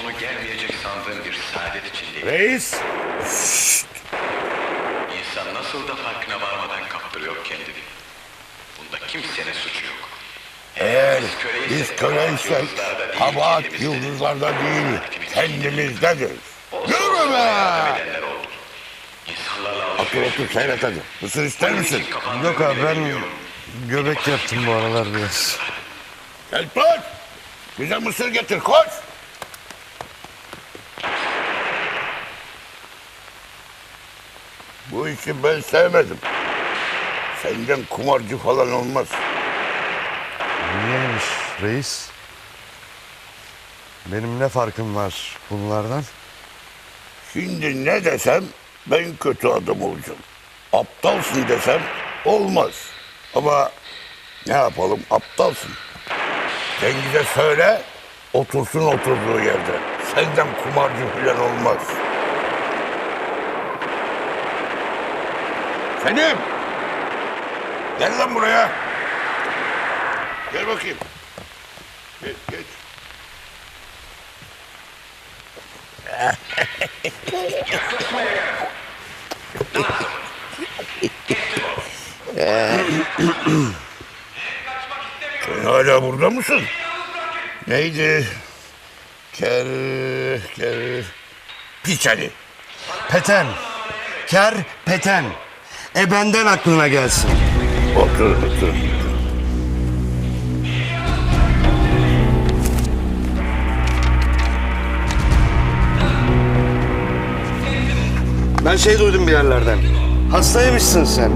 sonu gelmeyecek sandığın bir saadet içindeyim. Reis. İnsan nasıl da farkına varmadan kaptırıyor kendini. Bunda kimsenin suçu yok. Eğer Biz köleysek kabahat yıldızlarda değil, kendimizdedir. Yürü be! Otur otur seyret hadi. Mısır ister misin? Yok abi ben göbek yaptım bu aralar biraz. Gel koş. Bize mısır getir koş. Bu işi ben sevmedim. Senden kumarcı falan olmaz. Niyeymiş reis? Benim ne farkım var bunlardan? Şimdi ne desem ben kötü adam olacağım. Aptalsın desem olmaz. Ama ne yapalım aptalsın. Cengiz'e söyle otursun oturduğu yerde. Senden kumarcı falan olmaz. Selim! Gel lan buraya. Gel bakayım. Geç geç. Sen hala burada mısın? Neydi? Ker... Ker... Piçali. Peten. Ker peten. E benden aklına gelsin. Otur, otur. Ben şey duydum bir yerlerden. Hastaymışsın sen.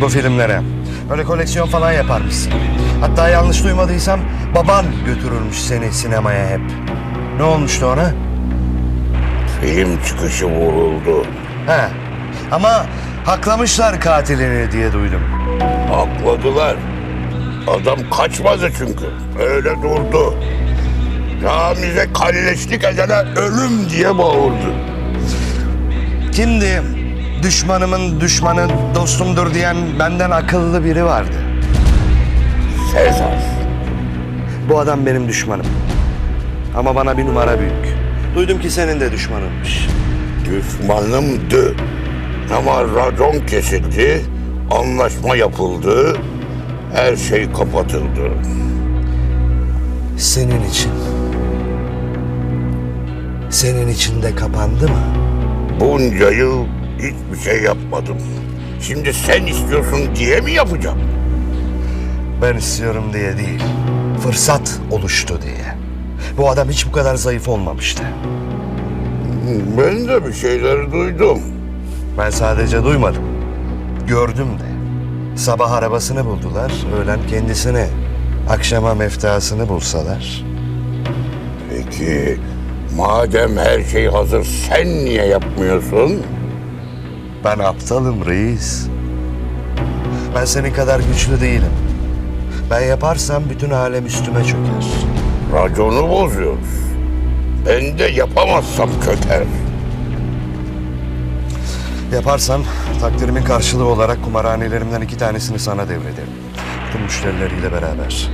Bu filmlere. Öyle koleksiyon falan yaparmışsın. Hatta yanlış duymadıysam baban götürürmüş seni sinemaya hep. Ne olmuştu ona? Film çıkışı vuruldu. He. Ama haklamışlar katilini diye duydum. Akladılar. Adam kaçmadı çünkü. Öyle durdu. Ramiz'e kalleşlik edene ölüm diye bağırdı. Kimdi? Düşmanımın düşmanı dostumdur diyen benden akıllı biri vardı. Sezar. Bu adam benim düşmanım. Ama bana bir numara büyük. Duydum ki senin de düşmanınmış. Düşmanımdı. Ama racon kesildi, anlaşma yapıldı, her şey kapatıldı. Senin için. Senin için de kapandı mı? Bunca yıl hiçbir şey yapmadım. Şimdi sen istiyorsun diye mi yapacağım? Ben istiyorum diye değil. Fırsat oluştu diye. Bu adam hiç bu kadar zayıf olmamıştı. Ben de bir şeyler duydum. Ben sadece duymadım. Gördüm de. Sabah arabasını buldular, öğlen kendisini. Akşama meftasını bulsalar. Peki madem her şey hazır sen niye yapmıyorsun? Ben aptalım reis. Ben senin kadar güçlü değilim. Ben yaparsam bütün alem üstüme çöker. Raconu bozuyoruz. Ben de yapamazsam köter. Yaparsam takdirimin karşılığı olarak kumarhanelerimden iki tanesini sana devrederim. Bütün müşterileriyle beraber.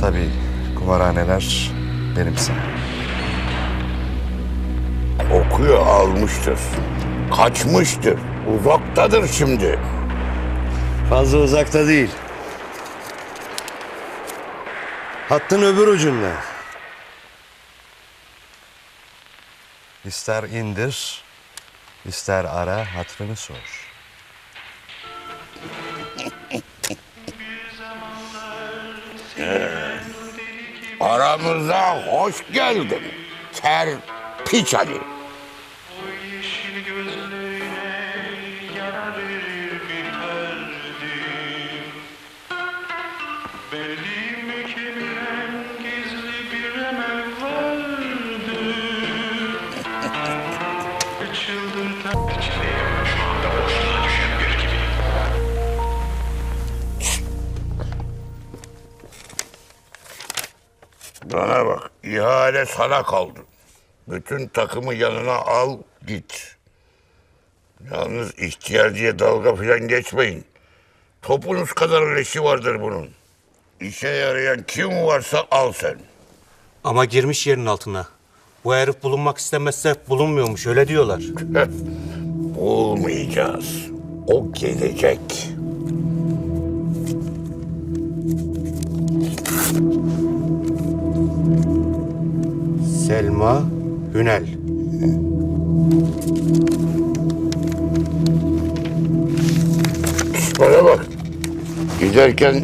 Tabii kumarhaneler benimse. Kokuyu almıştır. Kaçmıştır. Uzaktadır şimdi. Fazla uzakta değil. Hattın öbür ucunda. İster indir, ister ara, hatrını sor. Aramıza hoş geldin. Ker piç Ali. Bana bak, ihale sana kaldı. Bütün takımı yanına al, git. Yalnız ihtiyar diye dalga falan geçmeyin. Topunuz kadar leşi vardır bunun. İşe yarayan kim varsa al sen. Ama girmiş yerin altına. Bu herif bulunmak istemezse bulunmuyormuş öyle diyorlar. Heh, Olmayacağız. O gelecek. Selma Hünel. Bana bak. Giderken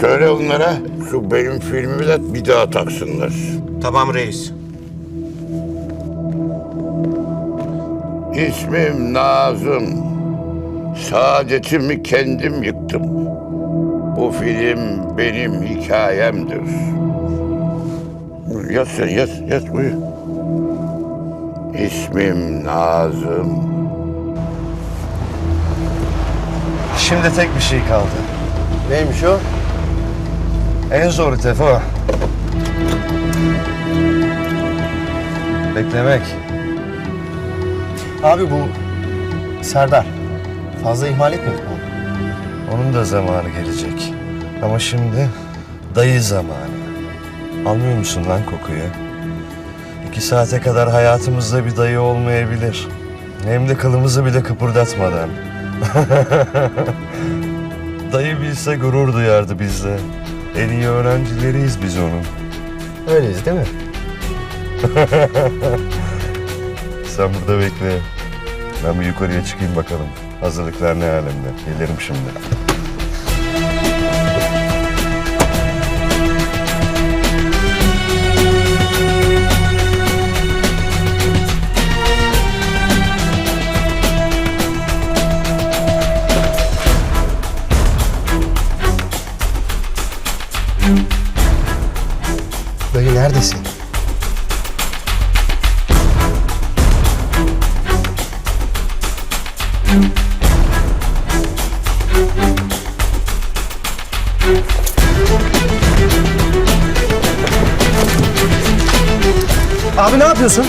söyle onlara şu benim filmimi de bir daha taksınlar. Tamam reis. İsmim Nazım. Saadetimi kendim yıktım. Bu film benim hikayemdir. Yat sen yat, yat uyu. İsmim Nazım. Şimdi tek bir şey kaldı. Neymiş o? En zoru Tefo. Beklemek. Abi bu Serdar. Fazla ihmal etmedik mi? Onun da zamanı gelecek. Ama şimdi dayı zamanı. Almıyor musun lan kokuyu? İki saate kadar hayatımızda bir dayı olmayabilir. Hem de kılımızı bile kıpırdatmadan. dayı bilse gurur duyardı bizle. En iyi öğrencileriyiz biz onun. Öyleyiz değil mi? Sen burada bekle. Ben bir yukarıya çıkayım bakalım. Hazırlıklar ne alemde. Gelirim şimdi. Neredesin? Abi ne yapıyorsun?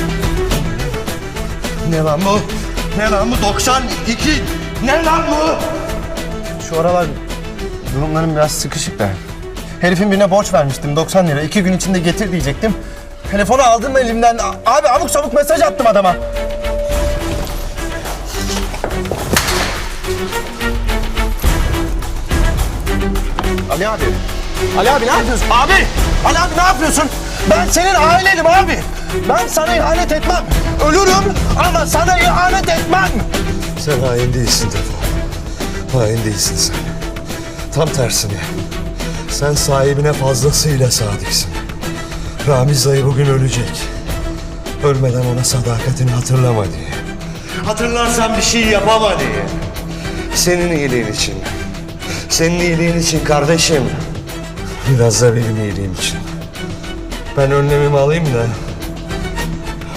Ne lan bu? Ne lan bu? 92. Ne lan bu? Şu aralar durumlarım biraz sıkışık da. Herifin birine borç vermiştim 90 lira. İki gün içinde getir diyecektim. Telefonu aldım elimden. Abi abuk sabuk mesaj attım adama. Ali abi. Ali abi ne yapıyorsun? Abi! Ali abi ne yapıyorsun? Ben senin ailenim abi. Ben sana ihanet etmem. Ölürüm ama sana ihanet etmem. Sen hain değilsin Tefo. Hain değilsin sen. Tam tersine. Sen sahibine fazlasıyla sadıksın. Ramiz dayı bugün ölecek. Ölmeden ona sadakatini hatırlama diye. Hatırlarsan bir şey yapama diye. Senin iyiliğin için. Senin iyiliğin için kardeşim. Biraz da benim iyiliğim için. Ben önlemimi alayım da...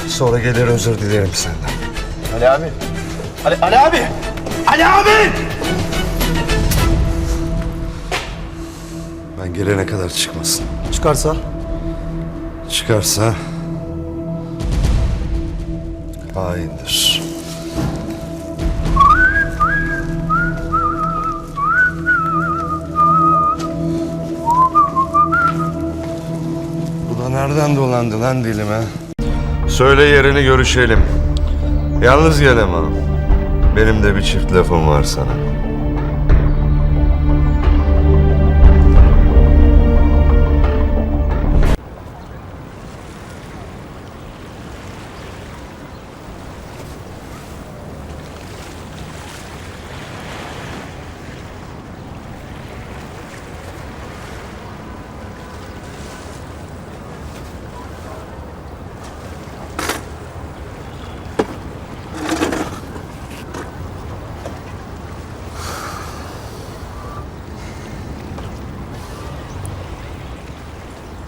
Sonra gelir özür dilerim senden. Ali abi. Ali, Ali abi. Ali abi! Gelene kadar çıkmasın. Çıkarsa? Çıkarsa haindir. Bu da nereden dolandı lan dilime? Söyle yerini görüşelim. Yalnız gelemem. Benim de bir çift lafım var sana.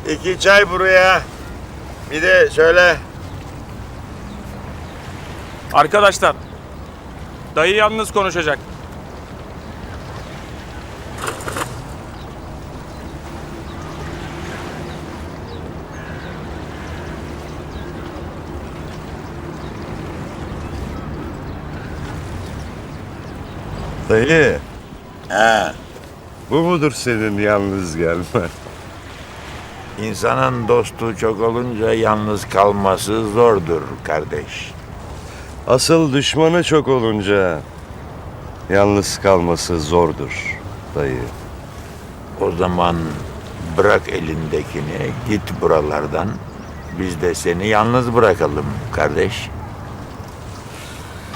İki çay buraya. Bir de şöyle. Arkadaşlar, dayı yalnız konuşacak. Dayı, He. bu mudur senin yalnız gelmen? İnsanın dostu çok olunca yalnız kalması zordur kardeş. Asıl düşmanı çok olunca yalnız kalması zordur dayı. O zaman bırak elindekini git buralardan. Biz de seni yalnız bırakalım kardeş.